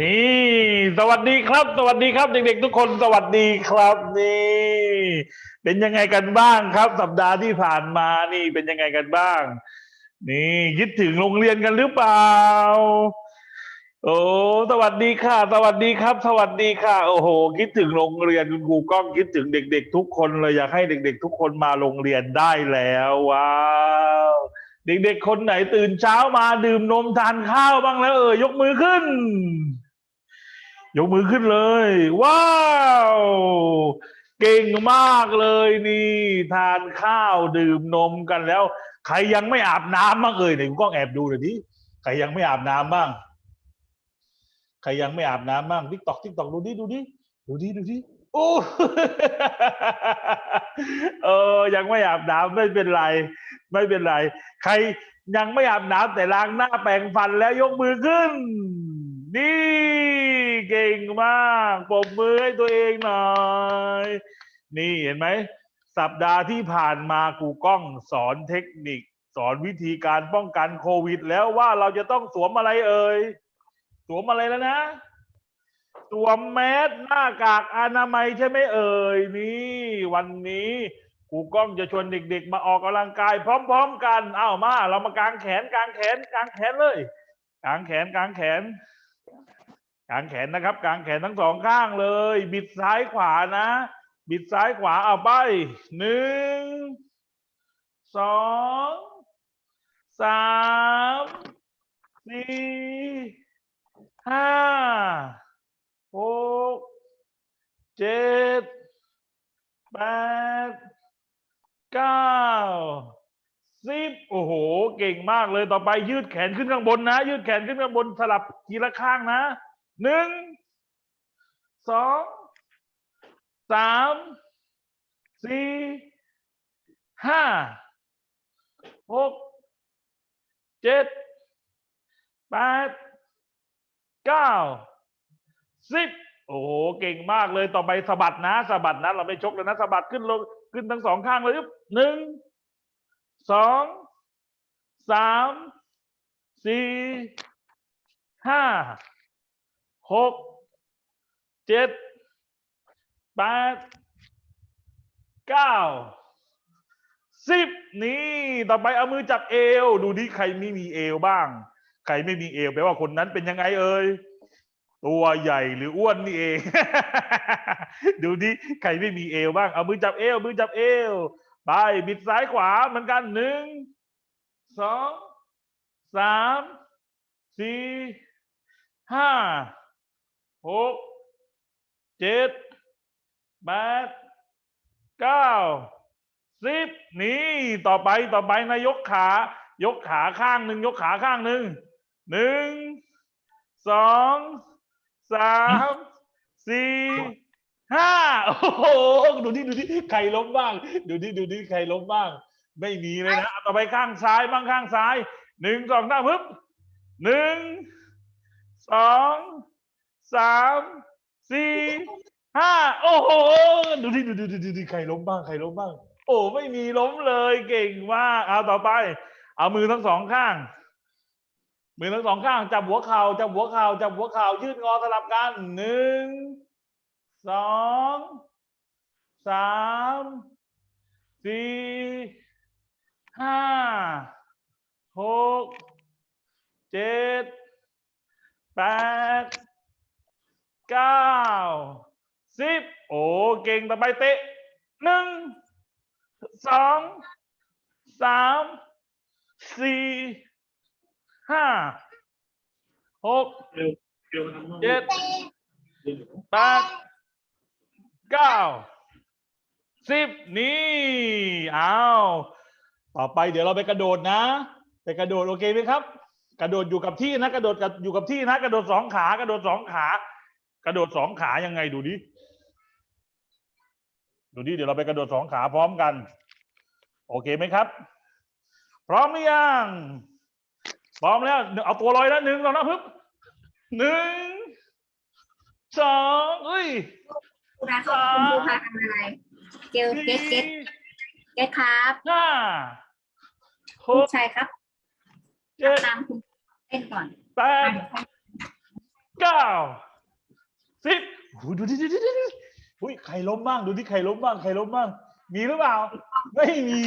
นี่ สวัสดีครับ สวัสดีครับ เด็กๆทุกคนสวัสดีครับ นี่ เป็นยังไงกันบ้างครับ สัปดาห์ที่ผ่านมานี่เป็นยังไงกันบ้าง นี่คิดถึงโรงเรียนกันหรือเปล่า โอ้สวัสดีค่ะ สวัสดีครับ สวัสดีค่ะ โอ้โห คิดถึงโรงเรียนคุณครูก้องคิดถึงเด็ก ๆ ทุกคนเลยอยากให้เด็ก ๆ ทุกคนมาโรงเรียนได้แล้วว้าวเด็กๆคนไหนตื่นเช้ามาดื่มนมทานข้าวบ้างแล้วเออยกมือขึ้น ยกมือขึ้นเลย ว้าว เก่งมากเลยนี่ ทานข้าวดื่มนมกันแล้ว ใครยังไม่อาบน้ำบ้างเอ่ยไหนคุณกล้องแอบดูหน่อยดิใครยังไม่อาบน้ำบ้าง ใครยังไม่อาบน้ำบ้างทิกตอกทิกตอกดูดิดูดิดูดิดูดิโอ้เออยังไม่อาบน้ำไม่เป็นไร ไม่เป็นไร ใครยังไม่อาบน้ำแต่ล้างหน้าแปรงฟันแล้วยกมือขึ้น นี่เก่งมากปรบมือให้ตัวเองหน่อย นี่เห็นไหม สัปดาห์ที่ผ่านมาครูก้องสอนเทคนิค สอนวิธีการป้องกันโควิด แล้วว่าเราจะต้องสวมอะไรเอ่ย สวมอะไรแล้วนะ สวมแมสหน้ากากอนามัยใช่ไหมเอ่ย นี่วันนี้ครูก้องจะชวนเด็กๆ มาออกกำลังกายพร้อม ๆ กัน เอ้ามา เรามากางแขนกางแขนกางแขนเลย กางแขนกางแขน กางแขนนะครับ กางแขนทั้งสองข้างเลย บิดซ้ายขวานะ บิดซ้ายขวาเอาไปหนึ่งสองสามสี่ห้าหกเจ็ดแปดเก้าสิบโอ้โห เก่งมากเลยต่อไปยืดแขนขึ้นข้างบนนะ ยืดแขนขึ้นข้างบนสลับทีละข้างนะ หนึ่งสองสามสี่ห้าหกเจ็ดแปดเก้าสิบโอ้โหเก่งมากเลยต่อไปสะบัดนะสะบัดนะเราไม่ชกแล้วนะสะบัดขึ้นลงขึ้นทั้งสองข้างเลยหนึ่งสองสามสี่ห้า หกเจ็ดแปดเก้าสิบนี่ต่อไปเอามือจับเอว ดูดิใครไม่มีเอวบ้าง ใครไม่มีเอวแปลว่าคนนั้นเป็นยังไงเอ่ยตัวใหญ่หรืออ้วนนี่เอง ดูดิใครไม่มีเอวบ้าง เอามือจับเอว มือจับเอว ไปบิดซ้ายขวาเหมือนกันหนึ่งสองสามสี่ห้า หกเจ็ดแปดเก้าสิบนี่ต่อไปต่อไปนะยกขา ยกขาข้างหนึ่งยกขาข้างหนึ่งหนึ่งสองสามสี่ห้าโอ้โหดูดิดูดิใครล้มบ้าง ดูดิดูดิใครล้มบ้าง ไม่มีเลยนะต่อไปข้างซ้ายบ้างข้างซ้ายหนึ่งสองสามปึ๊บหนึ่งสอง สามสี่ห้าโอ้โห ดูดิดูดิดูดิดูดิใครล้มบ้างใครล้มบ้าง โอ้ไม่มีล้มเลยเก่งมากเอาต่อไป เอามือทั้งสองข้าง มือทั้งสองข้าง จับหัวเข่าจับหัวเข่าจับหัวเข่ายืดงอสลับกันหนึ่งสองสามสี่ห้าหกเจ็ดแปด เก้าสิบโอ้เก่งต่อไปเตะหนึ่งสองสามสี่ห้าหกเจ็ดแปดเก้าสิบนี่อ้าวต่อไปเดี๋ยวเราไปกระโดดนะ ไปกระโดดโอเคไหมครับ กระโดดอยู่กับที่นะ กระโดดกับอยู่กับที่นะ กระโดดสองขากระโดดสองขา กระโดดสองขายังไงดูดิ ดูดิเดี๋ยวเราไปกระโดดสองขาพร้อมกัน โอเคไหมครับ พร้อมหรือยังพร้อมแล้ว เอาตัวลอยแล้วหนึ่งสองนะปึ๊บหนึ่งสองเอ้ยครูคะคุณครูพาทำอะไรเกลเก็ตเก็ตเก็ตครับห้าหผู้กชายครับเจ็ดตามคุณเต้นก่อนแปดเก้า สิบโอ้ยดูดิดูดิดูดิอุ้ยใครล้มบ้างดูที่ใครล้มบ้างใครล้มบ้าง มีหรือเปล่า ไม่มี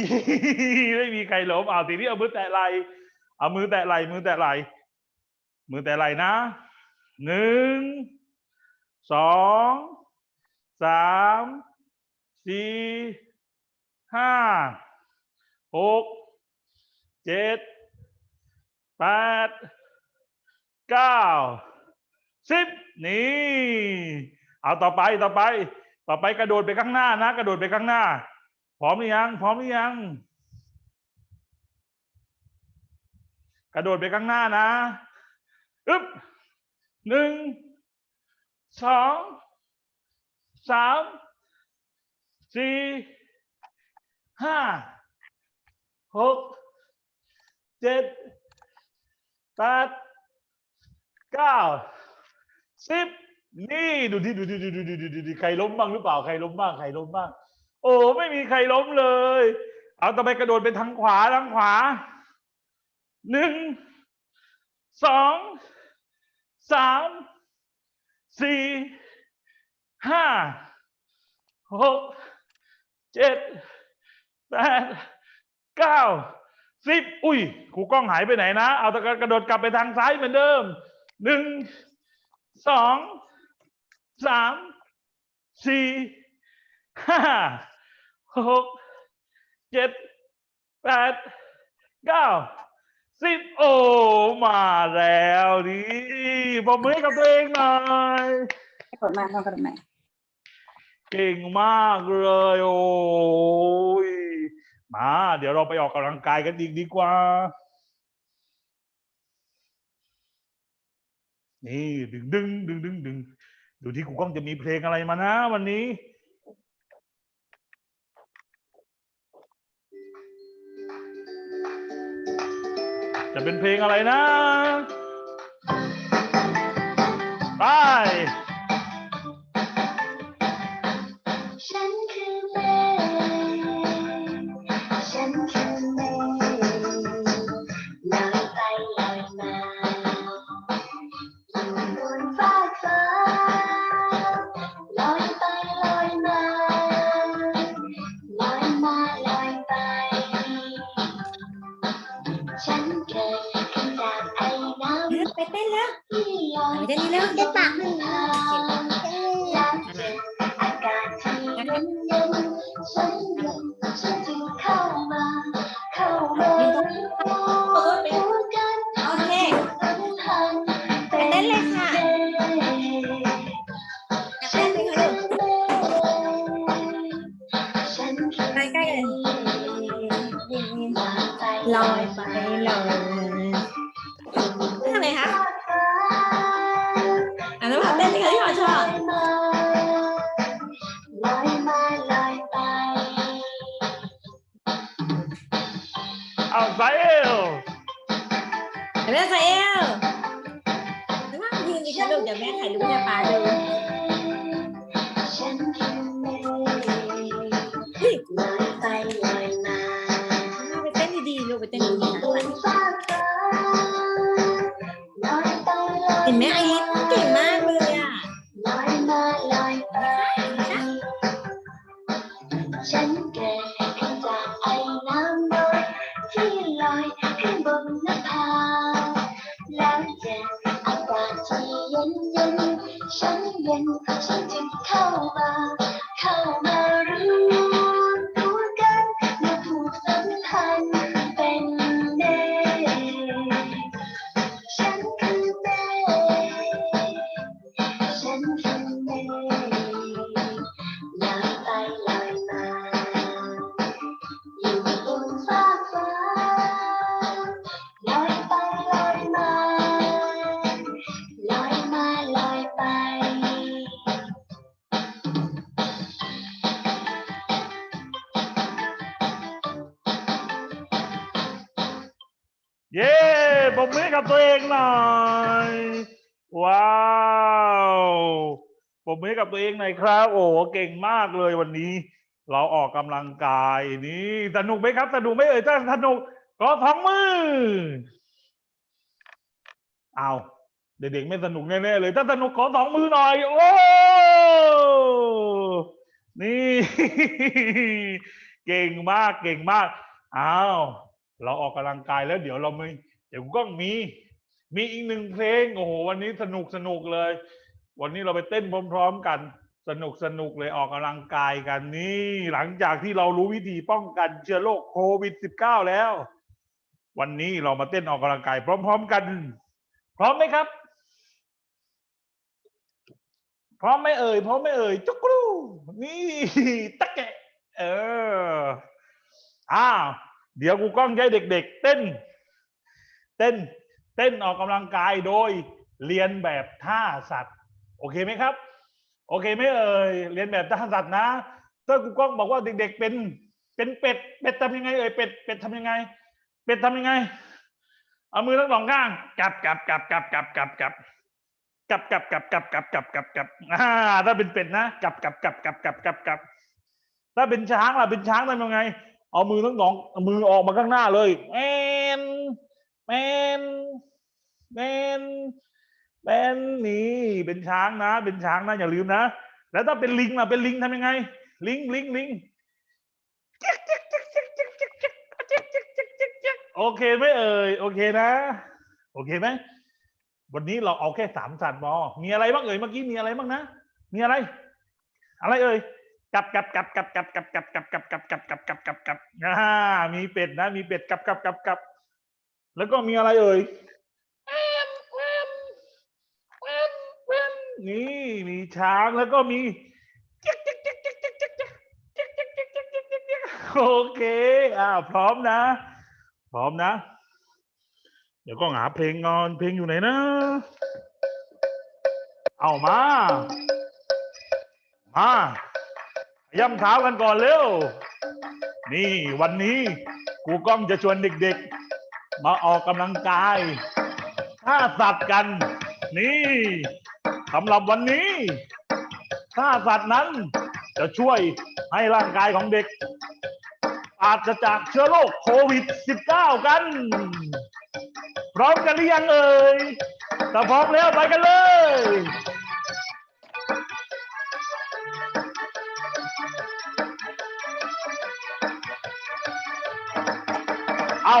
ไม่มีใครล้มเอาทีนี้เอามือแตะไหลเอามือแตะไหลมือแตะไหลมือแตะไหลนะหนึ่งสองสามสี่ห้าหกเจ็ดแปดเก้า สิบนี่ เอาต่อไปต่อไป ต่อไปกระโดดไปข้างหน้านะ กระโดดไปข้างหน้า พร้อมหรือยัง พร้อมหรือยัง กระโดดไปข้างหน้านะอึ๊บหนึ่งสองสามสี่ห้าหกเจ็ดแปดเก้า สิบนี่ดูที่ดูที่ดูที่ดูที่ดูที่ใครล้มบ้างหรือเปล่าใครล้มบ้างใครล้มบ้าง โอ้ไม่มีใครล้มเลย เอาต่อไปกระโดดไปทางขวาทางขวาหนึ่งสองสามสี่ห้าหกเจ็ดแปดเก้าสิบอุ้ยครูกล้องหายไปไหนนะ เอาตะกระโดดกลับไปทางซ้ายเหมือนเดิมหนึ่ง สองสามสี่ห้าหกเจ็ดแปดเก้าสิบโอ้มาแล้วนี่ปรบมือให้กับตัวเองหน่อยกดมาลองกระโดดใหม่เก่งมากเลยโอ้ยมา เดี๋ยวเราไปออกกำลังกายกันอีกดีกว่า นี่ดึงดึงดึงดึงดึงดูที่ครูกล้องจะมีเพลงอะไรมานะ วันนี้ จะเป็นเพลงอะไรนะไปฉันคือเมฆฉันคือ เต้นแล้วที่ลอยไปเต้นนี่แล้วจะปากหนึ่งทางแล้วเจ็บอากาศที่เย็น แม่ กับตัวเองหน่อย ว้าวปรบมือให้กับตัวเองหน่อยครับ โอ้โหเก่งมากเลยวันนี้ เราออกกำลังกายนี่สนุกไหมครับสนุกไหมเอ่ยถ้าสนุกก็ท้องมือเอาเด็กๆไม่สนุกแน่ๆเลยถ้าสนุกขอสองมือหน่อยโอ้นี่ เก่งมากเก่งมากอ้าวเราออกกำลังกายแล้วเดี๋ยวเราไม่ เดี๋ยวก็มี มีอีกหนึ่งเพลงโอ้โหวันนี้สนุกสนุกเลย วันนี้เราไปเต้นพร้อมๆกัน สนุกสนุกเลยออกกำลังกายกันนี่ หลังจากที่เรารู้วิธีป้องกันเชื้อโรคโควิด -19 แล้ว วันนี้เรามาเต้นออกกำลังกายพร้อม ๆ กัน พร้อมไหมครับ พร้อมไหมเอ่ยพร้อมไหมเอ่ยจุกรูนี่ตะแกะเอออ้าวเดี๋ยวกูกล้องใช้เด็ก ๆ เต้น เต้นเต้นออกกำลังกายโดยเรียนแบบท่าสัตว์ โอเคไหมครับ โอเคไหมเอ่ยเรียนแบบท่าสัตว์นะถ้ากูกล้องบอกว่าเด็ก ๆ เป็นเป็นเป็ดเป็ดทำยังไงเอ่ยเป็ดเป็ดทำยังไง เป็ดทำยังไง เอามือทั้งสองข้างกลับกลับกลับกลับกลับกลับกลับกลับกลับกลับกลับกลับกลับกลับกลับอ่าถ้าเป็นเป็ดนะกลับกลับกลับกลับกลับกลับกลับถ้าเป็นช้างล่ะเป็นช้างทำยังไง เอามือทั้งสองเอมือออกมาข้างหน้าเลยแมน แมนแมนแมนนี่เป็นช้างนะ เป็นช้างนะอย่าลืมนะ แล้วถ้าเป็นลิงล่ะเป็นลิงทำยังไง ลิงลิงลิงโอเคไหมเอ่ยโอเคนะ โอเคไหมวันนี้เราเอาแค่สามสัตว์พอมีอะไรบ้างเอ่ยเมื่อกี้มีอะไรบ้างนะ มีอะไร อะไรเอ่ยกับกับกับกับกับกับกับกับกับกับกับกับกับกับกับอ่ามีเป็ดนะ มีเป็ดกับกับกับกับ แล้วก็มีอะไรเอ่ยนี่มีช้างแล้วก็มีโอเคอ่าพร้อมนะ พร้อมนะ เดี๋ยวก็หาเพลงงอนเพลงอยู่ไหนนะ เอามา มาย่ำเท้ากันก่อนเร็ว นี่วันนี้กูก้องจะชวนเด็ก ๆ มาออกกำลังกายท่าสัตว์กัน นี่สำหรับวันนี้ท่าสัตว์นั้นจะช่วยให้ร่างกายของเด็กปราศจากเชื้อโรคโควิด -19 กัน พร้อมกันหรือยังเอ่ยถ้าพร้อมแล้วไปกันเลยเอา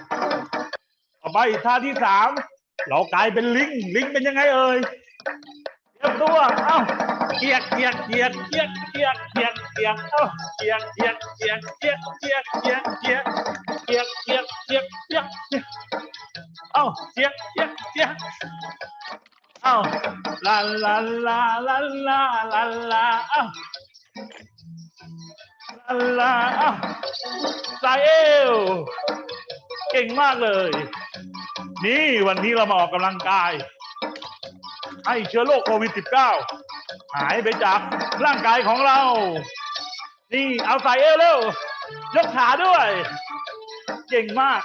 ไปท่าที่สามเรากลายเป็นลิงลิงเป็นยังไงเอ่ยเตรียมตัวเอ้าเกียกเกียกเกียกเกียกเกียกเกียกเกียกเอ้าเกียกเกียกเกียกเกียกเกียกเกียกเกียกเกียกเกียกเกียกเกียกเอ้าเกียกเกียกเกียกเอ้าลาลาลาลาลาลาลาเอ้าลาลาเอ้าสายเอวเก่งมากเลย นี่วันนี้เรามาออกกำลังกาย ให้เชื้อโรคโควิด -19 หายไปจากร่างกายของเรา นี่เอาใส่เอวเร็ว ยกขาด้วย เก่งมาก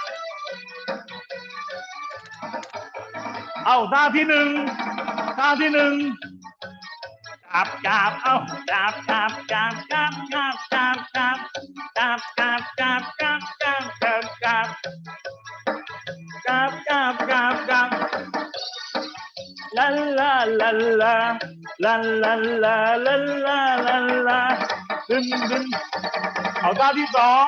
เอาท่าที่หนึ่งท่าที่หนึ่งจับจับเอาจับจับจับจับจับจับจับจับจับจับจับจับจับ จับกราบกราบกราบกราบลาลาลาลาลาลาลาลาลาลาลาดึงดึงเอาท่าที่สอง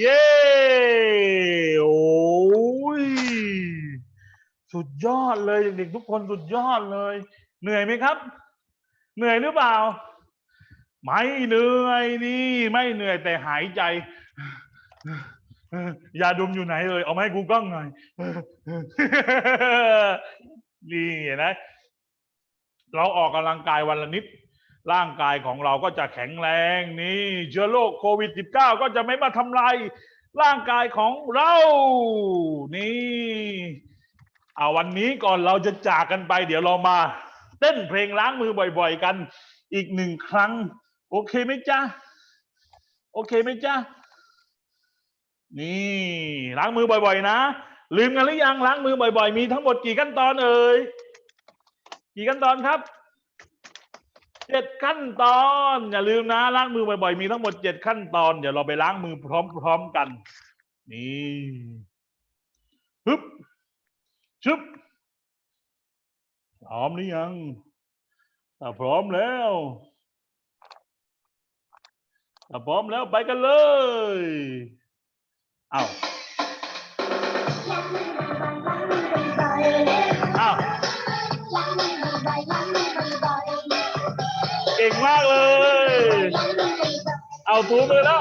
เย้โอ้ยสุดยอดเลยเด็กๆทุกคนสุดยอดเลย เหนื่อยไหมครับ เหนื่อยหรือเปล่า ไม่เหนื่อยนี่ ไม่เหนื่อยแต่หายใจยาดมอยู่ไหนเลย เอามาให้กูกล้องหน่อยนี่เห็นไหมเราออกกำลังกายวันละนิด ร่างกายของเราก็จะแข็งแรงนี่เชื้อโรคโควิด -19 ก็จะไม่มาทำลายร่างกายของเรานี่เอาวันนี้ก่อนเราจะจากกันไป เดี๋ยวเรามา เต้นเพลงล้างมือบ่อย ๆ กันอีกหนึ่งครั้ง โอเคไหมจ๊ะ โอเคไหมจ๊ะ นี่ล้างมือบ่อย ๆ นะ ลืมกันหรือยังล้างมือบ่อย ๆ มีทั้งหมดกี่ขั้นตอนเอ่ยกี่ขั้นตอนครับ เจ็ดขั้นตอน อย่าลืมนะล้างมือบ่อยๆมีทั้งหมดเจ็ดขั้นตอน เดี๋ยวเราไปล้างมือพร้อมๆกัน นี่ฮึบชึบพร้อมหรือยังถ้าพร้อมแล้วถ้าพร้อมแล้วไปกันเลย เอาล้ ก่งมากเลยล้างมือบ่อยเอาถูมือแล้ว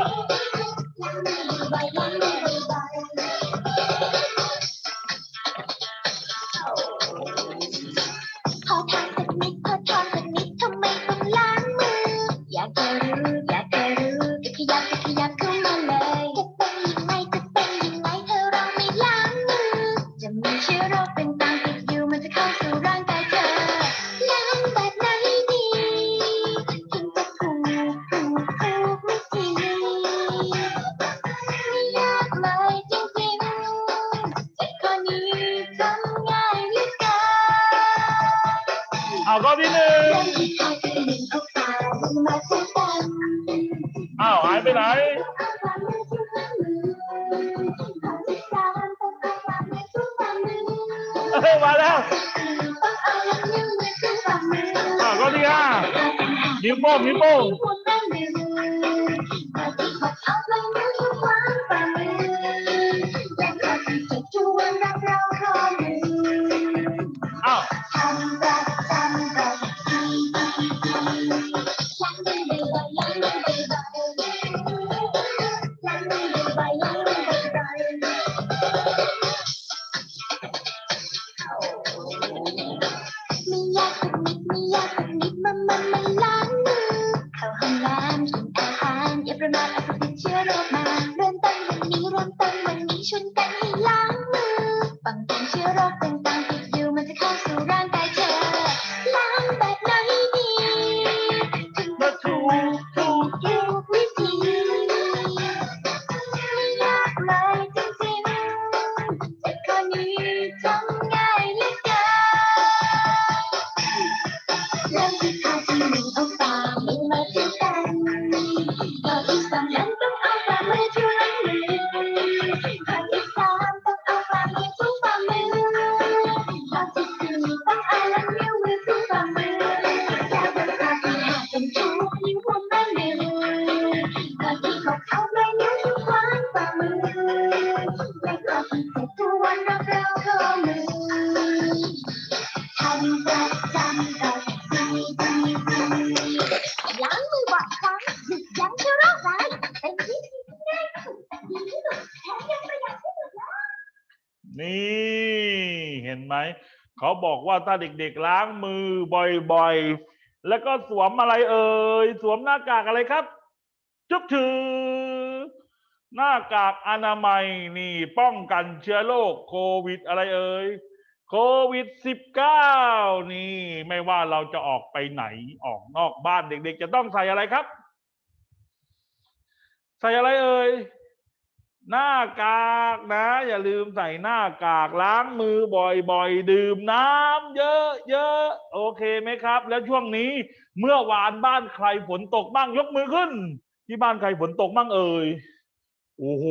Bimbo, Bimbo! ไหมเขาบอกว่าถ้าเด็กๆล้างมือบ่อยๆ แล้วก็สวมอะไรเอ่ยสวมหน้ากากอะไรครับ จุ๊บถือ หน้ากากอนามัยนี่ป้องกันเชื้อโรคโควิดอะไรเอ่ยโควิด 19 นี่ไม่ว่าเราจะออกไปไหนออกนอกบ้านเด็กๆ จะต้องใส่อะไรครับ ใส่อะไรเอ่ย หน้ากากนะ อย่าลืมใส่หน้ากากล้างมือบ่อยๆ ดื่มน้ำเยอะๆ โอเคไหมครับ แล้วช่วงนี้เมื่อวานบ้านใครฝนตกบ้างยกมือขึ้น ที่บ้านใครฝนตกบ้างเอ่ยโอ้โห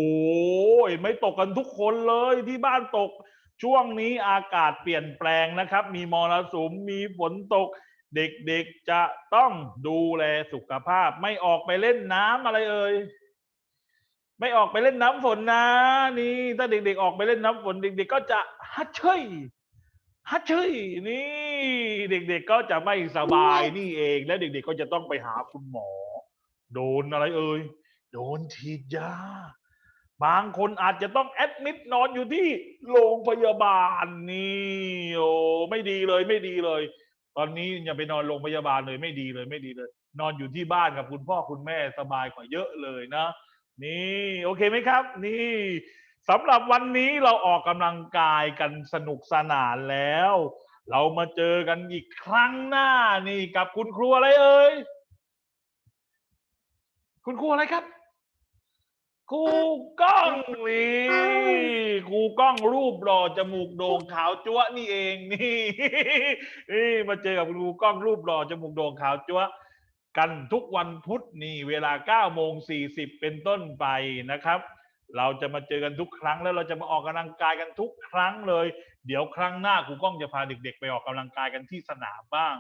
ไม่ตกกันทุกคนเลยที่บ้านตก ช่วงนี้อากาศเปลี่ยนแปลงนะครับ มีมรสุมมีฝนตก เด็กๆจะต้องดูแลสุขภาพ ไม่ออกไปเล่นน้ำอะไรเอ่ย ไม่ออกไปเล่นน้ำฝนนะ นี่ถ้าเด็กๆออกไปเล่นน้ำฝนเด็กๆก็จะฮัดเชยฮัดเชยนี่ เด็กๆก็จะไม่สบายนี่เอง และเด็กๆก็จะต้องไปหาคุณหมอ โดนอะไรเอ่ยโดนฉีดยาบางคนอาจจะต้องแอดมิดนอนอยู่ที่โรงพยาบาลนี่โอ้ไม่ดีเลยไม่ดีเลย ตอนนี้อย่าไปนอนโรงพยาบาลเลยไม่ดีเลยไม่ดีเลย นอนอยู่ที่บ้านกับคุณพ่อคุณแม่สบายกว่าเยอะเลยนะ นี่โอเคไหมครับ นี่สำหรับวันนี้เราออกกำลังกายกันสนุกสนานแล้ว เรามาเจอกันอีกครั้งหน้านี่กับคุณครูอะไรเอ่ยคุณครูอะไรครับครูก้องนี่ครูก้องรูปหล่อจมูกโด่งขาวจั๊วะนี่เองนี่นี่มาเจอกับคุณครูก้องรูปหล่อจมูกโด่งขาวจั๊วะ กันทุกวันพุธนี่เวลา9โมง40 เป็นต้นไปนะครับ เราจะมาเจอกันทุกครั้งแล้วเราจะมาออกกำลังกายกันทุกครั้งเลย เดี๋ยวครั้งหน้าครูก้องจะพาเด็กๆ ไปออกกำลังกายกันที่สนามบ้าง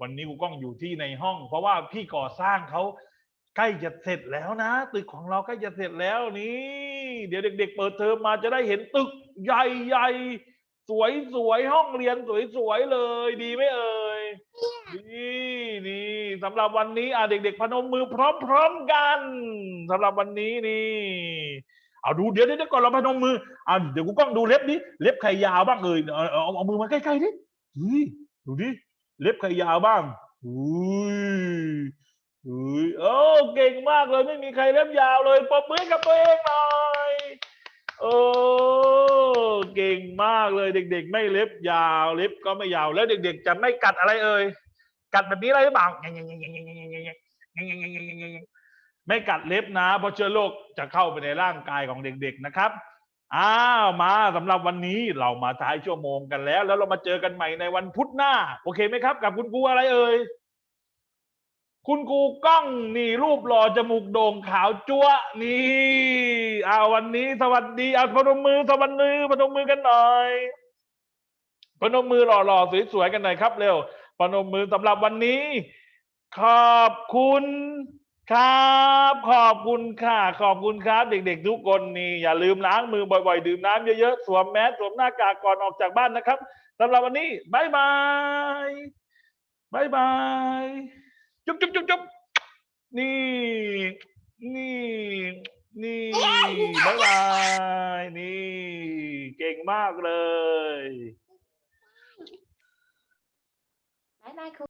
วันนี้ครูก้องอยู่ที่ในห้อง เพราะว่าพี่ก่อสร้างเขาใกล้จะเสร็จแล้วนะ ตึกของเราใกล้จะเสร็จแล้วนี่เดี๋ยวเด็ก ๆ เปิดเทอมมาจะได้เห็นตึกใหญ่ๆสวยๆห้องเรียนสวยๆเลยดีไหมเอ่ย นี่นี่สำหรับวันนี้อะเด็ก ๆ พนมมือพร้อม ๆกันสำหรับวันนี้นี่ เอาดูเดี๋ยวเดี๋ยวก่อนเราพนมมืออะเดี๋ยวกูกล้องดูเล็บดิเล็บใครยาวบ้างเอ่ยเอาเอาเอามือมาใกล้ๆดิเฮ้ยดูดิเล็บใครยาวบ้างอุ้ยอุ้ยโอ้เก่งมากเลยไม่มีใครเล็บยาวเลยปรบมือกับตัวเองหน่อยโอ้เก่งมากเลยเด็ก ๆ ไม่เล็บยาว เล็บก็ไม่ยาวแล้วเด็ก ๆ จะไม่กัดอะไรเอ่ย กัดแบบนี้อะไรหรือเปล่าไม่กัดเล็บนะ เพราะเชื้อโรคจะเข้าไปในร่างกายของเด็ก ๆนะครับอ้าวมาสำหรับวันนี้เรามาท้ายชั่วโมงกันแล้ว แล้วเรามาเจอกันใหม่ในวันพุธหน้า โอเคไหมครับ กับคุณครูอะไรเอ่ยคุณครูก้องนี่รูปหล่อจมูกโด่งขาวจั๊วนี่อ้าววันนี้ สวัสดีอะพนมมือสวัสดีพนมมือกันหน่อยพนมมือหล่อๆสวยๆกันหน่อยครับเร็ว ปนมมือสำหรับวันนี้ ขอบคุณครับ ขอบคุณค่ะ ขอบคุณครับ เด็กๆ ทุกคนนี่อย่าลืมล้างมือบ่อยๆ ดื่มน้ำเยอะๆ สวมแมสสวมหน้ากากก่อนออกจากบ้านนะครับสำหรับวันนี้บายบายบายบายจุ๊บจุ๊บจุ๊บจุ๊บนี่ นี่ นี่บายบายนี่ เก่งมากเลย Michael.